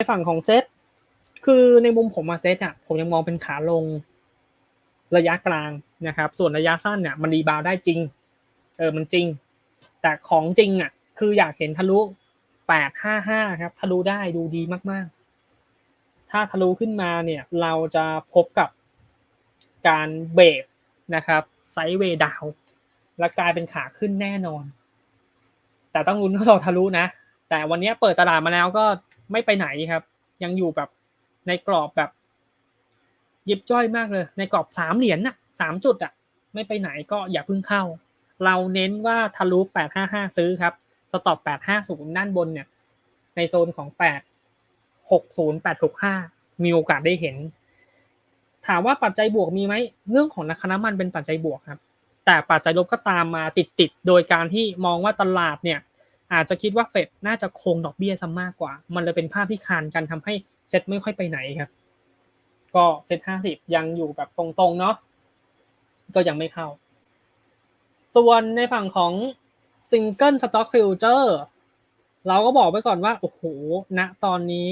ในฝั่งของเซตคือในมุมผมมาเซตอะผมยังมองเป็นขาลงระยะกลางนะครับ ส่วนระยะสั้นเนี่ยมันรีบาวได้จริง เออมันจริง แต่ของจริงอะ คืออยากเห็นทะลุแปดห้าห้าครับ ทะลุได้ดูดีมาก ๆ ถ้าทะลุขึ้นมาเนี่ย เราจะพบกับการเบรกนะครับไซด์เวดาวและกลายเป็นขาขึ้นแน่นอน แต่ต้องลุ้นว่าเราทะลุนะ แต่วันนี้เปิดตลาดมาแล้วก็ ไม่ไปไหนครับ ยังอยู่แบบในกรอบแบบ ยิบย่อยมากเลย ในกรอบสามเหรียญน่ะสามจุดอะ ไม่ไปไหนก็อย่าเพิ่งเข้า เราเน้นว่าทะลุแปดห้าห้าซื้อครับ สต็อปแปดห้าศูนย์ด้านบนเนี่ย ในโซนของแปดหกศูนย์แปดหกห้ามีโอกาสได้เห็น ถามว่าปัจจัยบวกมีไหมเรื่องของราคาน้ำมันเป็นปัจจัยบวกครับ แต่ปัจจัยลบก็ตามมาติดๆโดยการที่มองว่าตลาดเนี่ย อาจจะคิดว่าเฟดน่าจะคงดอกเบี้ยซะมากกว่า มันเลยเป็นภาพที่คานกันทำให้เซ็ตไม่ค่อยไปไหนครับ ก็เซ็ตห้าสิบยังอยู่แบบตรงๆเนาะ ก็ยังไม่เข้า ส่วนในฝั่งของซิงเกิลสต็อกฟิวเจอร์เราก็บอกไว้ก่อนว่า โอ้โหณตอนนี้